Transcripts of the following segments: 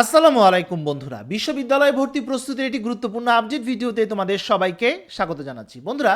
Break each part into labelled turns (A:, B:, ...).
A: আসসালামু আলাইকুম বন্ধুরা। বিশ্ববিদ্যালয় ভর্তি প্রস্তুতির একটি গুরুত্বপূর্ণ আপডেট ভিডিওতে তোমাদের সবাইকে স্বাগত জানাচ্ছি। বন্ধুরা,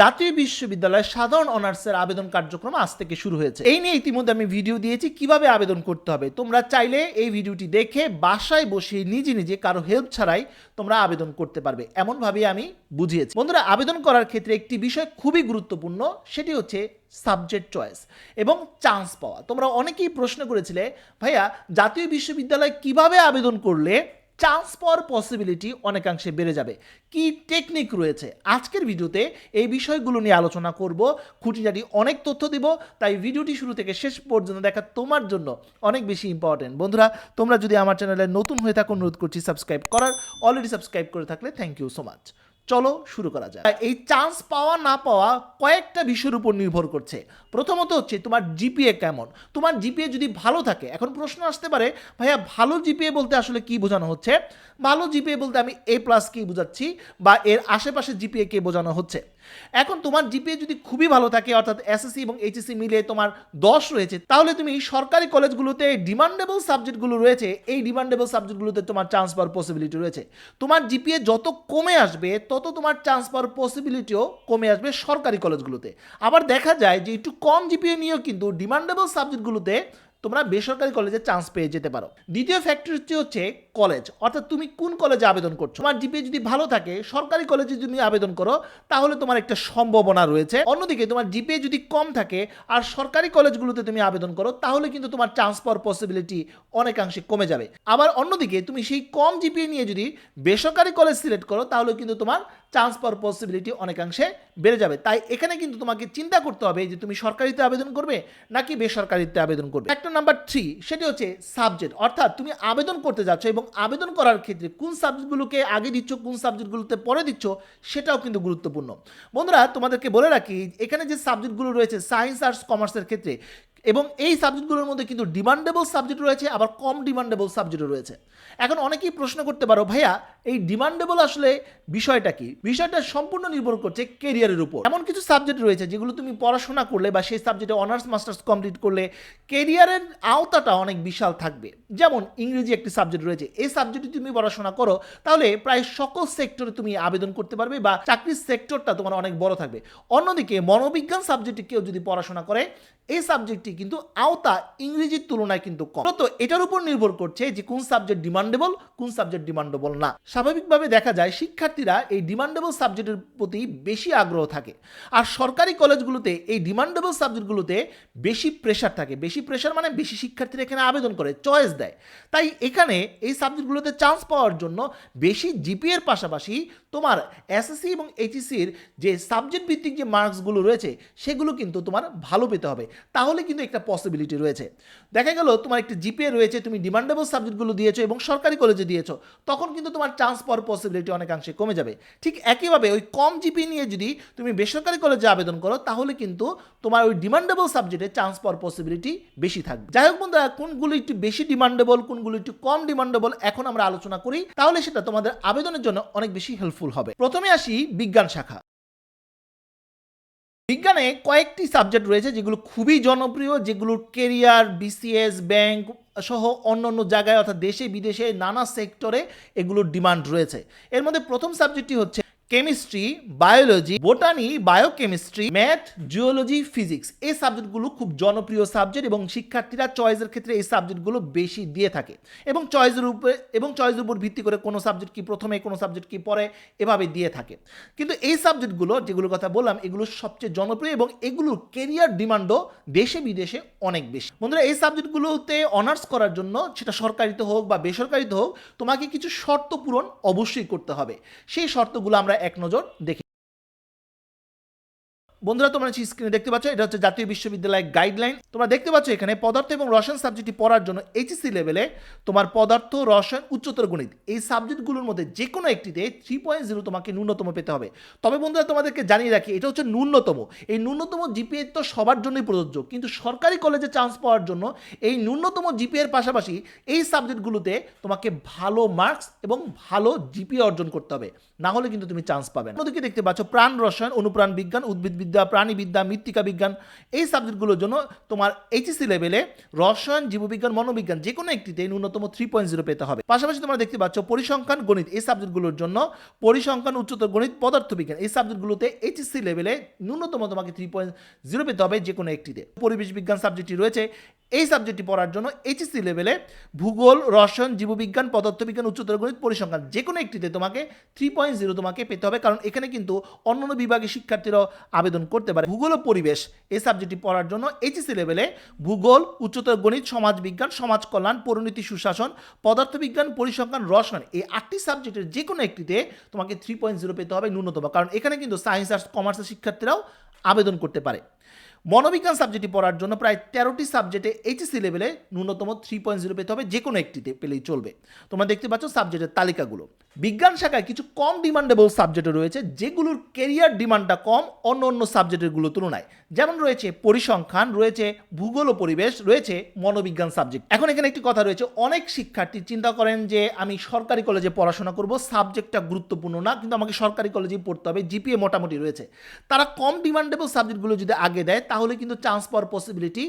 A: জাতীয় বিশ্ববিদ্যালয় সাধারণ অনার্সের আবেদন কার্যক্রম আজ থেকে শুরু হয়েছে। এই নিয়ে ইতিমধ্যে আমি ভিডিও দিয়েছি, কীভাবে আবেদন করতে হবে। তোমরা চাইলে এই ভিডিওটি দেখে বাসায় বসে নিজে নিজে কারও হেল্প ছাড়াই তোমরা আবেদন করতে পারবে। এমনভাবে আমি বুঝিয়েছি। বন্ধুরা, আবেদন করার ক্ষেত্রে একটি বিষয় খুবই গুরুত্বপূর্ণ, সেটি হচ্ছে সাবজেক্ট চয়েস এবং চান্স পাওয়া। তোমরা অনেকেই প্রশ্ন করেছিলে, ভাইয়া, জাতীয় বিশ্ববিদ্যালয় কীভাবে আবেদন করলে চান্স পাওয়ার পসিবিলিটি অনেকাংশে বেড়ে যাবে? কি টেকনিক রয়েছে? আজকের ভিডিওতে এই বিষয়গুলো নিয়ে আলোচনা করব। খুঁটিনাটি অনেক তথ্য দিব, তাই ভিডিওটি শুরু থেকে শেষ পর্যন্ত দেখা তোমার জন্য অনেক বেশি ইম্পর্টেন্ট বন্ধুরা, তোমরা যদি আমার চ্যানেলে নতুন হয়ে থাকো, অনুরোধ করছি সাবস্ক্রাইব করার। অলরেডি সাবস্ক্রাইব করে থাকলে থ্যাংক ইউ সো মাচ চলো শুরু করা যায় এই চান্স পাওয়া না পাওয়া কয়েকটা বিষয়ের উপর নির্ভর করছে। প্রথমত হচ্ছে তোমার জিপিএ কেমন? তোমার জিপিএ যদি ভালো থাকে, এখন প্রশ্ন আসতে পারে, ভাইয়া, ভালো জিপিএ বলতে আসলে কি বোঝানো হচ্ছে? ভালো জিপিএ বলতে আমি এ প্লাস কি বোঝাচ্ছি বা এর আশেপাশে জিপিএ কে বোঝানো হচ্ছে। এখন তোমার জিপিএ যদি খুবই ভালো থাকে, অর্থাৎ এসএসসি এবং এইচএসসি মিলে তোমার দশ রয়েছে, তাহলে তুমি সরকারি কলেজগুলোতে ডিমান্ডেবল সাবজেক্টগুলো রয়েছে, এই ডিমান্ডেবল সাবজেক্টগুলোতে তোমার চান্স পাওয়ার পসিবিলিটি রয়েছে। তোমার জিপিএ যত কমে আসবে, তত তোমার চান্স পাওয়ার পসিবিলিটিও কমে আসবে সরকারি কলেজগুলোতে। আবার দেখা যায় যে একটু কম জিপিএ নিয়েও কিন্তু ডিমান্ডেবল সাবজেক্টগুলোতে তোমরা বেসরকারি কলেজে চান্স পেয়ে যেতে পারো। দ্বিতীয় ফ্যাক্টরটি হচ্ছে কলেজ অর্থাৎ তুমি কোন কলেজে আবেদন করছ? তোমার জিপিএ যদি ভালো থাকে, সরকারি কলেজে যদি আবেদন করো, তাহলে তোমার একটা সম্ভাবনা রয়েছে। অন্যদিকে তোমার জিপিএ যদি কম থাকে আর সরকারি কলেজগুলোতে তুমি আবেদন করো, তাহলে কিন্তু তোমার চান্স পাওয়ার পসিবিলিটি অনেকাংশে কমে যাবে। আবার অন্যদিকে তুমি সেই কম জিপিএ নিয়ে যদি বেসরকারি কলেজ সিলেক্ট করো, তাহলে কিন্তু তোমার চান্স পাওয়ার পসিবিলিটি অনেকাংশে বেড়ে যাবে। তাই এখানে কিন্তু তোমাকে চিন্তা করতে হবে যে তুমি সরকারিতে আবেদন করবে নাকি বেসরকারিতে আবেদন করবে। একটা নাম্বার থ্রি সেটি হচ্ছে সাবজেক্ট অর্থাৎ তুমি আবেদন করতে যাচ্ছ এবং আবেদন করার ক্ষেত্রে কোন সাবজেক্টগুলোকে আগে দিচ্ছ, কোন সাবজেক্টগুলোতে পরে দিচ্ছ, সেটাও কিন্তু গুরুত্বপূর্ণ। বন্ধুরা, তোমাদেরকে বলে রাখি, এখানে যে সাবজেক্টগুলো রয়েছে সায়েন্স আর্টস কমার্সের ক্ষেত্রে এবং এই সাবজেক্টগুলোর মধ্যে কিন্তু ডিমান্ডেবল সাবজেক্ট রয়েছে, আবার কম ডিমান্ডেবল সাবজেক্টও রয়েছে। এখন অনেকেই প্রশ্ন করতে পারো, ভাইয়া, এই ডিমান্ডেবল আসলে বিষয়টা কি? বিষয়টা সম্পূর্ণ নির্ভর করছে কেরিয়ারের উপর। এমন কিছু সাবজেক্ট রয়েছে যেগুলো তুমি পড়াশোনা করলে বা সেই সাবজেক্টে অনার্স, মাস্টার্স কমপ্লিট করলে কেরিয়ারের আওতাটা অনেক বিশাল থাকবে। যেমন ইংরেজি একটি সাবজেক্ট রয়েছে, এই সাবজেক্টে তুমি পড়াশোনা করো, তাহলে প্রায় সকল সেক্টরে তুমি আবেদন করতে পারবে বা চাকরির সেক্টরটা তোমার অনেক বড় থাকবে। অন্যদিকে মনোবিজ্ঞান সাবজেক্টে কেউ যদি পড়াশোনা করে, এই সাবজেক্টটি কিন্তু আওতা ইংরেজির তুলনায় কিন্তু কম। তো এটার উপর নির্ভর করছে যে কোন সাবজেক্ট ডিমান্ডেবল কোন সাবজেক্ট ডিমান্ডেবল না। স্বাভাবিকভাবে দেখা যায় শিক্ষার্থীরা এই ডিমান্ডেবল সাবজেক্টের প্রতি বেশি আগ্রহ থাকে। আর সরকারি কলেজগুলোতে এই ডিমান্ডেবল সাবজেক্টগুলোতে বেশি প্রেশার থাকে। বেশি প্রেশার মানে বেশি শিক্ষার্থীরা এখানে আবেদন করে চয়েস দেয়। তাই এখানে এই সাবজেক্টগুলোতে চান্স পাওয়ার জন্য বেশি জিপিএর পাশাপাশি তোমার এসএসসি এবং এইচএসসির যে সাবজেক্ট ভিত্তিক যে মার্কসগুলো রয়েছে, সেগুলো কিন্তু তোমার ভালো পেতে হবে। তাহলে কিন্তু একটা পসিবিলিটি রয়েছে। দেখা গেল, তোমার একটি জিপিএ রয়েছে, তুমি ডিমান্ডেবল সাবজেক্টগুলো দিয়েছ এবং সরকারি কলেজে দিয়েছ, তখন কিন্তু তোমার চান্স পাওয়ার পসিবিলিটি অনেকাংশে কমে যাবে। ঠিক একইভাবে ওই কম জিপি নিয়ে যদি তুমি বেসরকারি কলেজে আবেদন করো, তাহলে কিন্তু তোমার ওই ডিমান্ডেবল সাবজেক্টে চান্স পাওয়ার পসিবিলিটি বেশি থাকবে। যাই হোক বন্ধুরা, কোনগুলো একটু বেশি ডিমান্ডেবল কোনগুলো একটু কম ডিমান্ডেবল এখন আমরা আলোচনা করি। তাহলে সেটা তোমাদের আবেদনের জন্য অনেক বেশি হেল্পফুল হবে। প্রথমে আসি বিজ্ঞান শাখা। বিজ্ঞানে কয়েকটি সাবজেক্ট রয়েছে যেগুলো খুবই জনপ্রিয়, যেগুলো কেরিয়ার, বিসিএস, ব্যাংক সহ অন্য অন্য জায়গায় অর্থাৎ দেশে বিদেশে নানা সেক্টরে এগুলোর ডিমান্ড রয়েছে। এর মধ্যে প্রথম সাবজেক্টটি হচ্ছে chemistry, biology, botany, biochemistry, math, geology, physics, এই সাবজেক্টগুলো খুব জনপ্রিয় সাবজেক্ট এবং শিক্ষার্থীরা চয়েসের ক্ষেত্রে এই সাবজেক্টগুলো বেশি দিয়ে থাকে। এবং চয়েসের উপরে, এবং চয়েসের উপর ভিত্তি করে কোনো সাবজেক্ট কি প্রথমে, কোনো সাবজেক্ট কি পরে, এভাবে দিয়ে থাকে। কিন্তু এই সাবজেক্টগুলো, যেগুলোর কথা বললাম, এগুলো সবচেয়ে জনপ্রিয় এবং এগুলোর কেরিয়ার ডিমান্ডও দেশে বিদেশে অনেক বেশি। বন্ধুরা, এই সাবজেক্টগুলোতে অনার্স করার জন্য, সেটা সরকারিতে হোক বা বেসরকারিতে হোক, তোমাকে কিছু শর্ত পূরণ অবশ্যই করতে হবে। সেই শর্তগুলো আমরা এক নজর দেখি। বন্ধুরা, তোমরা স্ক্রিনে দেখতে পাচ্ছ, এটা হচ্ছে জাতীয় বিশ্ববিদ্যালয়ের গাইডলাইন তোমরা দেখতে পাচ্ছ এখানে পদার্থ এবং রসায়ন সাবজেক্টটি পড়ার জন্য এইচএসসি লেভেলে তোমার পদার্থ, রসায়ন, উচ্চতর গণিত এই সাবজেক্টগুলোর মধ্যে যে কোনো একটিতে থ্রি পয়েন্ট জিরো তোমাকে ন্যূনতম পেতে হবে। তবে বন্ধুরা, তোমাদেরকে জানিয়ে রাখি, এটা হচ্ছে ন্যূনতম। এই ন্যূনতম জিপিএ তো সবার জন্যই প্রযোজ্য, কিন্তু সরকারি কলেজে চান্স পাওয়ার জন্য এই ন্যূনতম জিপিএর পাশাপাশি এই সাবজেক্টগুলোতে তোমাকে ভালো মার্কস এবং ভালো জিপিএ অর্জন করতে হবে। না হলে কিন্তু তুমি চান্স পাবে না। অন্যদিকে দেখতে পাচ্ছ, প্রাণ রসায়ন, অনুপ্রাণ বিজ্ঞান উদ্ভিদ বিদ্যা প্রাণীবিদ্যা মৃত্তিকা বিজ্ঞান এই সাবজেক্টগুলোর জন্য তোমার এইচএসসি লেভেলে রসায়ন, জীববিজ্ঞান, মনোবিজ্ঞান যে কোনো একটিতে ন্যূনতম থ্রি পয়েন্ট জিরো পেতে হবে। পাশাপাশি তোমরা দেখতে পাচ্ছ, পরিসংখ্যান, গণিত, এই সাবজেক্টগুলোর জন্য পরিসংখ্যান, উচ্চতর গণিত, পদার্থবিজ্ঞান, এই সাবজেক্টগুলোতে এইচএসসি লেভেলে ন্যূনতম তোমাকে থ্রি পয়েন্ট জিরো পেতে হবে যে কোনো একটিতে। পরিবেশ বিজ্ঞান সাবজেক্টটি রয়েছে এই সাবজেক্টটি পড়ার জন্য এইচএসসি লেভেলে ভূগোল, রসায়ন, জীববিজ্ঞান, পদার্থবিজ্ঞান, উচ্চতর গণিত পরিসংখ্যান যে কোনো একটিতে তোমাকে থ্রি পয়েন্ট জিরো তোমাকে পেতে হবে। কারণ এখানে কিন্তু অন্যান্য বিভাগের শিক্ষার্থীরাও আবেদন করতে পারে। ভূগোল ও পরিবেশ এই সাবজেক্টটি পড়ার জন্য এইচএসসি লেভেলে ভূগোল, উচ্চতর গণিত, সমাজবিজ্ঞান সমাজ কল্যাণ পরিণতি, সুশাসন, পদার্থবিজ্ঞান, পরিসংখ্যান, রসায়ন এই আটটি সাবজেক্টের যে কোনো একটিতে তোমাকে থ্রি পয়েন্ট জিরো পেতে হবে ন্যূনতম। কারণ এখানে কিন্তু সায়েন্স আর্টস কমার্সের শিক্ষার্থীরাও আবেদন করতে পারে। মনোবিজ্ঞান সাবজেক্টটি পড়ার জন্য প্রায় তেরোটি সাবজেক্টে এইচএসি লেভেলে ন্যূনতম থ্রি পয়েন্ট জিরো পেতে হবে যে কোনো একটিতে পেলেই চলবে। তোমরা দেখতে পাচ্ছ সাবজেক্টের তালিকাগুলো। বিজ্ঞান শাখায় কিছু কম ডিমান্ডেবল সাবজেক্ট রয়েছে, যেগুলোর কেরিয়ার ডিমান্ডটা কম অন্য অন্য সাবজেক্টেরগুলো তুলনায়। যেমন রয়েছে পরিসংখ্যান, রয়েছে ভূগোল ও পরিবেশ, রয়েছে মনোবিজ্ঞান সাবজেক্ট এখন এখানে একটি কথা রয়েছে, অনেক শিক্ষার্থী চিন্তা করেন যে, আমি সরকারি কলেজে পড়াশোনা করব সাবজেক্টটা গুরুত্বপূর্ণ না, কিন্তু আমাকে সরকারি কলেজেই পড়তে হবে জিপিএ মোটামুটি রয়েছে। তারা কম ডিমান্ডেবল সাবজেক্টগুলো যদি আগে দেয় তাহলে কিন্তু চান্স পাওয়ার পসিবিলিটি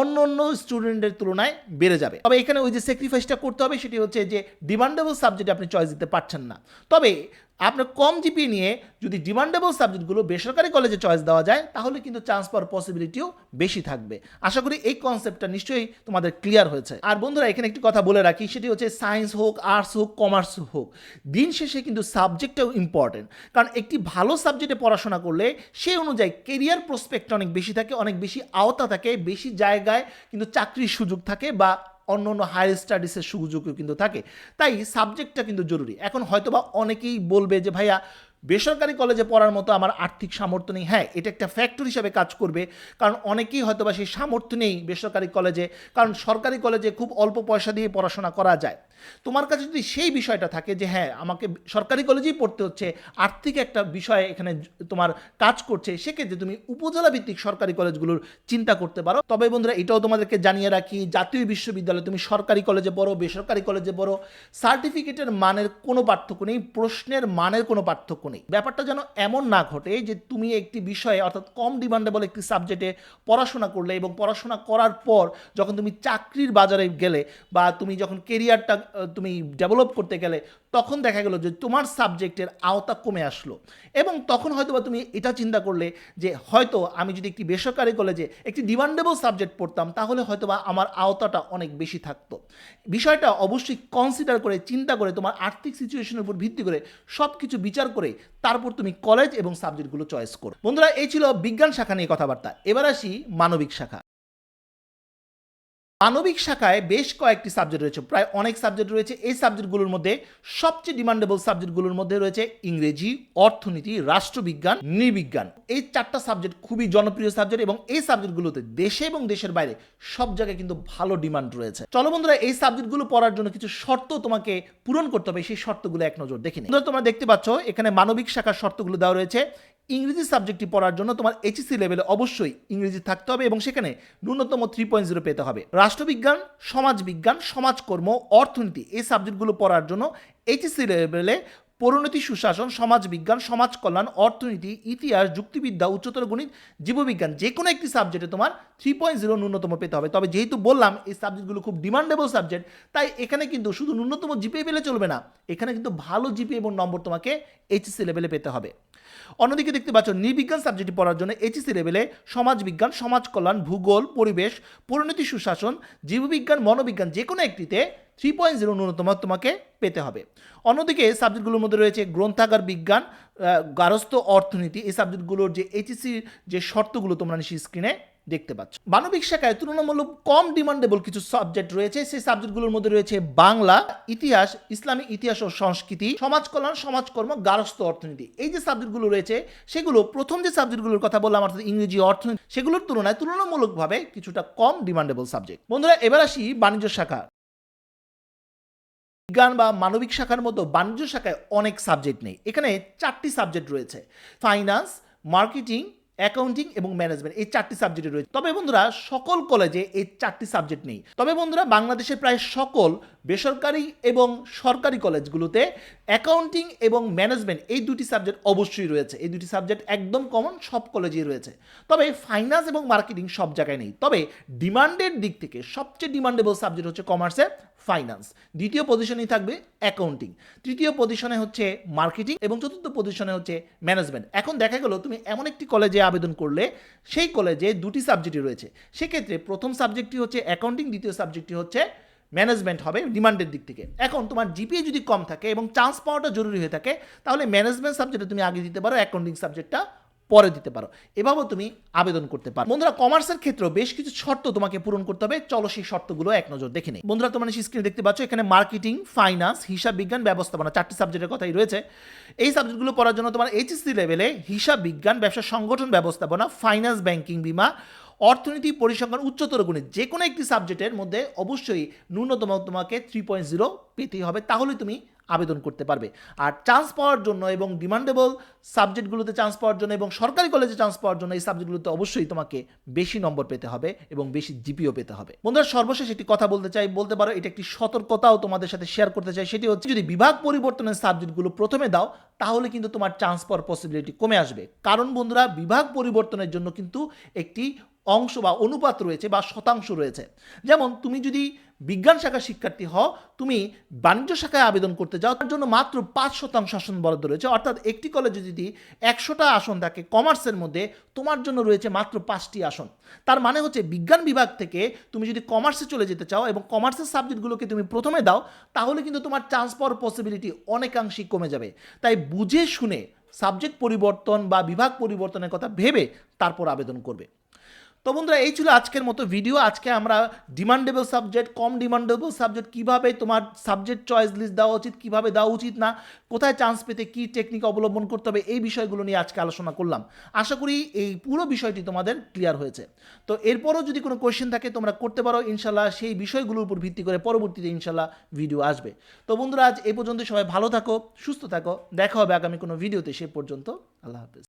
A: অন্য অন্য স্টুডেন্টের তুলনায় বেড়ে যাবে। তবে এখানে ওই যে স্যাক্রিফাইসটা করতে হবে সেটি হচ্ছে যে ডিমান্ডেবল সাবজেক্ট আপনি চয়েস দিতে পারছেন না। তবে আপনার কম জিপি নিয়ে যদি ডিমান্ডেবল সাবজেক্টগুলো বেসরকারি কলেজে চয়েস দেওয়া যায়, তাহলে কিন্তু চান্স পাওয়ার পসিবিলিটিও বেশি থাকবে। আশা করি এই কনসেপ্টটা নিশ্চয়ই তোমাদের ক্লিয়ার হয়েছে। আর বন্ধুরা, এখানে একটি কথা বলে রাখি, সেটি হচ্ছে সায়েন্স হোক আর্টস হোক কমার্স হোক, দিন শেষে কিন্তু সাবজেক্টটাও ইম্পর্টেন্ট কারণ একটি ভালো সাবজেক্টে পড়াশোনা করলে সেই অনুযায়ী কেরিয়ার প্রসপেক্ট অনেক বেশি থাকে, অনেক বেশি আওতা থাকে, বেশি জায়গায় কিন্তু চাকরির সুযোগ থাকে বা অন্য অন্য হায়ার স্টাডিসের সুযোগও কিন্তু থাকে। তাই সাবজেক্টটা কিন্তু জরুরি। এখন হয়তোবা অনেকেই বলবে যে, ভাইয়া বেসরকারি কলেজে পড়ার মতো আমার আর্থিক সামর্থ্য নেই। হ্যাঁ এটা একটা ফ্যাক্টর হিসাবে কাজ করবে, কারণ অনেকেই হয়তোবা সেই সামর্থ্য নেই বেসরকারি কলেজে, কারণ সরকারি কলেজে খুব অল্প পয়সা দিয়ে পড়াশোনা করা যায়। তোমার কাছে যদি সেই বিষয়টা থাকে যে হ্যাঁ আমাকে সরকারি কলেজেই পড়তে হচ্ছে, আর্থিক একটা বিষয় এখানে তোমার কাজ করছে, সেক্ষেত্রে তুমি উপজেলা ভিত্তিক সরকারি কলেজগুলোর চিন্তা করতে পারো। তবে বন্ধুরা, এটাও তোমাদেরকে জানিয়ে রাখি, জাতীয় বিশ্ববিদ্যালয় তুমি সরকারি কলেজে পড়ো, বেসরকারি কলেজে পড়ো সার্টিফিকেটের মানের কোনো পার্থক্য নেই, প্রশ্নের মানের কোনো পার্থক্য নেই। ব্যাপারটা যেন এমন না ঘটে যে তুমি একটি বিষয়ে অর্থাৎ কম ডিমান্ডেবল একটি সাবজেক্টে পড়াশোনা করলে এবং পড়াশোনা করার পর যখন তুমি চাকরির বাজারে গেলে বা তুমি যখন কেরিয়ারটা তুমি ডেভেলপ করতে গেলে তখন দেখা গেল যে তোমার সাবজেক্টের আওতা কমে আসলো। এবং তখন হয়তোবা তুমি এটা চিন্তা করলে যে হয়তো আমি যদি একটি বেসরকারি কলেজে একটি ডিমান্ডেবল সাবজেক্ট পড়তাম তাহলে হয়তোবা আমার আওতাটা অনেক বেশি থাকতো। বিষয়টা অবশ্যই কনসিডার করে, চিন্তা করে, তোমার আর্থিক সিচুয়েশনের উপর ভিত্তি করে সব কিছু বিচার করে তারপর তুমি কলেজ এবং সাবজেক্টগুলো চয়েস করো। বন্ধুরা, এই ছিল বিজ্ঞান শাখা নিয়ে কথাবার্তা। এবার আসি মানবিক শাখা। মানবিক শাখায় বেশ কয়েকটি সাবজেক্ট রয়েছে। প্রায় অনেক সাবজেক্ট রয়েছে। এই সাবজেক্টগুলোর মধ্যে সবচেয়ে ডিমান্ডেবল সাবজেক্টগুলোর মধ্যে রয়েছে ইংরেজি, অর্থনীতি, রাষ্ট্রবিজ্ঞান, নৃবিজ্ঞান। এই চারটা সাবজেক্ট খুবই জনপ্রিয় সাবজেক্ট এবং এই সাবজেক্টগুলোতে দেশে এবং দেশের বাইরে সব জায়গায় কিন্তু ভালো ডিমান্ড রয়েছে। চলো বন্ধুরা, এই সাবজেক্টগুলো পড়ার জন্য কিছু শর্ত তোমাকে পূরণ করতে হবে। সেই শর্তগুলো এক নজর দেখে তোমরা দেখতে পাচ্ছ, এখানে মানবিক শাখার শর্তগুলো দেওয়া রয়েছে। ইংরেজি সাবজেক্টটি পড়ার জন্য তোমার এইচএসসি লেভেলে অবশ্যই ইংরেজি থাকতে হবে এবং সেখানে ন্যূনতম থ্রি পয়েন্ট জিরো পেতে হবে। রাষ্ট্রবিজ্ঞান, সমাজবিজ্ঞান, সমাজকর্ম, অর্থনীতি এই সাবজেক্টগুলো পড়ার জন্য এইচএসসি লেভেলে পরিণতি, সুশাসন, সমাজবিজ্ঞান সমাজ কল্যাণ অর্থনীতি, ইতিহাস, যুক্তিবিদ্যা, উচ্চতর গণিত, জীববিজ্ঞান যে কোনো একটি সাবজেক্টে তোমার থ্রি পয়েন্ট জিরো ন্যূনতম পেতে হবে। তবে যেহেতু বললাম এই সাবজেক্টগুলো খুব ডিমান্ডেবল সাবজেক্ট তাই এখানে কিন্তু শুধু ন্যূনতম জিপিএ পেলে চলবে না, এখানে কিন্তু ভালো জিপিএ এবং নম্বর তোমাকে এইচএসসি লেভেলে পেতে হবে। অন্যদিকে দেখতে পাচ্ছ, নির্বিজ্ঞান সাবজেক্টটি পড়ার জন্য এইচএসি লেভেলে সমাজবিজ্ঞান সমাজ কল্যাণ ভূগোল, পরিবেশ, পরিণতি, সুশাসন, জীববিজ্ঞান, মনোবিজ্ঞান যে কোনো একটিতে থ্রি পয়েন্ট জিরো ন্যূনতম তোমাকে পেতে হবে। অন্যদিকে সাবজেক্টগুলোর মধ্যে রয়েছে গ্রন্থাগার বিজ্ঞান গারস্থ অর্থনীতি। এই সাবজেক্টগুলোর যে এইচএসির যে শর্তগুলো তোমরা নিশ্চয়ই স্ক্রিনে দেখতে পাচ্ছ। মানবিক শাখায় তুলনামূলক কম ডিমান্ডেবল কিছু সাবজেক্ট রয়েছে। সেই সাবজেক্টগুলোর মধ্যে রয়েছে বাংলা, ইতিহাস, ইসলামী ইতিহাস ও সংস্কৃতি, সমাজ কল্যাণ সমাজকর্ম গারস্থ অর্থনীতি। এই যে সাবজেক্টগুলো রয়েছে, সেগুলো প্রথম যে সাবজেক্টগুলোর কথা বললাম, অর্থাৎ ইংরেজি অর্থনীতি, সেগুলোর তুলনায় তুলনামূলকভাবে কিছুটা কম ডিমান্ডেবল সাবজেক্ট। বন্ধুরা, এবার আসি বাণিজ্য শাখা। বিজ্ঞান বা মানবিক শাখার মতো বাণিজ্য শাখায় অনেক সাবজেক্ট নেই। এখানে চারটি সাবজেক্ট রয়েছে। ফাইন্যান্স, মার্কেটিং অ্যাকাউন্টিং এবং ম্যানেজমেন্ট এই চারটি সাবজেক্টে রয়েছে। তবে বন্ধুরা, সকল কলেজে এই চারটি সাবজেক্ট নেই। তবে বন্ধুরা, বাংলাদেশের প্রায় সকল বেসরকারি এবং সরকারি কলেজগুলোতে অ্যাকাউন্টিং এবং ম্যানেজমেন্ট এই দুটি সাবজেক্ট অবশ্যই রয়েছে। এই দুটি সাবজেক্ট একদম কমন সব কলেজেই রয়েছে। তবে ফাইন্যান্স এবং মার্কেটিং সব জায়গায় নেই। তবে ডিমান্ডের দিক থেকে সবচেয়ে ডিমান্ডেবল সাবজেক্ট হচ্ছে কমার্সে ফাইন্যান্স দ্বিতীয় পজিশনেই থাকবে অ্যাকাউন্টিং তৃতীয় পজিশনে হচ্ছে মার্কেটিং এবং চতুর্থ পজিশনে হচ্ছে ম্যানেজমেন্ট এখন দেখা গেল, তুমি এমন একটি কলেজে আবেদন করলে, সেই কলেজে দুটি সাবজেক্টই রয়েছে। সেক্ষেত্রে প্রথম সাবজেক্টটি হচ্ছে অ্যাকাউন্টিং দ্বিতীয় সাবজেক্টটি হচ্ছে ম্যানেজমেন্ট হবে ডিমান্ডের দিক থেকে। এখন তোমার জিপিএ যদি কম থাকে এবং চান্স পাওয়াটা জরুরি হয়ে থাকে, তাহলে ম্যানেজমেন্ট সাবজেক্টে তুমি আগে দিতে পারো অ্যাকাউন্টিং সাবজেক্টটা পরে দিতে পারো। এভাবেও তুমি আবেদন করতে পারো। বন্ধুরা কমার্সের ক্ষেত্রেও বেশ কিছু শর্ত তোমাকে পূরণ করতে হবে। চলো সেই শর্তগুলো এক নজর দেখে নিই। বন্ধুরা, তোমরা স্ক্রিনে দেখতে পাচ্ছ, এখানে মার্কেটিং ফাইন্যান্স হিসাব বিজ্ঞান, ব্যবস্থাপনা, চারটি সাবজেক্টের কথাই রয়েছে। এই সাবজেক্টগুলো পড়ার জন্য তোমার এইচএসসি লেভেলে হিসাব বিজ্ঞান, ব্যবসা সংগঠন, ব্যবস্থাপনা ফাইন্যান্স ব্যাংকিং বিমা অর্থনীতি পরিসংখ্যান উচ্চতর গুণে যে কোনো একটি সাবজেক্টের মধ্যে অবশ্যই ন্যূনতম তোমাকে থ্রি পয়েন্ট জিরো পেতেই হবে, তাহলে তুমি আবেদন করতে পারবে। আর চান্স পাওয়ার জন্য এবং ডিমান্ডেবল সাবজেক্টগুলোতে চান্স পাওয়ার জন্য এবং সরকারি কলেজে চান্স পাওয়ার জন্য এই সাবজেক্টগুলোতে অবশ্যই তোমাকে বেশি নম্বর পেতে হবে এবং বেশি জিপিও পেতে হবে। বন্ধুরা, সর্বশেষ একটি কথা বলতে চাই, বলতে পারো এটা একটি সতর্কতাও তোমাদের সাথে শেয়ার করতে চাই, সেটি হচ্ছে যদি বিভাগ পরিবর্তনের সাবজেক্টগুলো প্রথমে দাও, তাহলে কিন্তু তোমার চান্স পাওয়ার পসিবিলিটি কমে আসবে। কারণ বন্ধুরা, বিভাগ পরিবর্তনের জন্য কিন্তু একটি অংশ বা অনুপাত রয়েছে বা শতাংশ রয়েছে। যেমন, তুমি যদি বিজ্ঞান শাখার শিক্ষার্থী হও, তুমি বাণিজ্য শাখায় আবেদন করতে যাও, তার জন্য মাত্র পাঁচ শতাংশ আসন বরাদ্দ রয়েছে। অর্থাৎ একটি কলেজে যদি একশোটা আসন থাকে কমার্সের মধ্যে, তোমার জন্য রয়েছে মাত্র পাঁচটি আসন। তার মানে হচ্ছে বিজ্ঞান বিভাগ থেকে তুমি যদি কমার্সে চলে যেতে চাও এবং কমার্সের সাবজেক্টগুলোকে তুমি প্রথমে দাও, তাহলে কিন্তু তোমার চান্স পাওয়ার পসিবিলিটি অনেকাংশেই কমে যাবে। তাই বুঝে শুনে সাবজেক্ট পরিবর্তন বা বিভাগ পরিবর্তনের কথা ভেবে তারপর আবেদন করবে। তো বন্ধুরা, এই ছিল আজকের মতো ভিডিও আজকে আমরা ডিমান্ডেবল সাবজেক্ট কম ডিমান্ডেবল সাবজেক্ট কীভাবে তোমার সাবজেক্ট চয়েস লিস্ট দেওয়া উচিত, কীভাবে দেওয়া উচিত না, কোথায় চান্স পেতে কী টেকনিক অবলম্বন করতে হবে, এই বিষয়গুলো নিয়ে আজকে আলোচনা করলাম। আশা করি এই পুরো বিষয়টি তোমাদের ক্লিয়ার হয়েছে। তো এরপরও যদি কোনো কোয়েশ্চেন থাকে, তোমরা করতে পারো। ইনশাল্লাহ সেই বিষয়গুলোর উপর ভিত্তি করে পরবর্তীতে ইনশাল্লাহ ভিডিও আসবে। তো বন্ধুরা, আজ এই পর্যন্ত সবাই ভালো থাকো, সুস্থ থাকো। দেখা হবে আগামী কোনো ভিডিওতে সে পর্যন্ত আল্লাহ হাফেজ।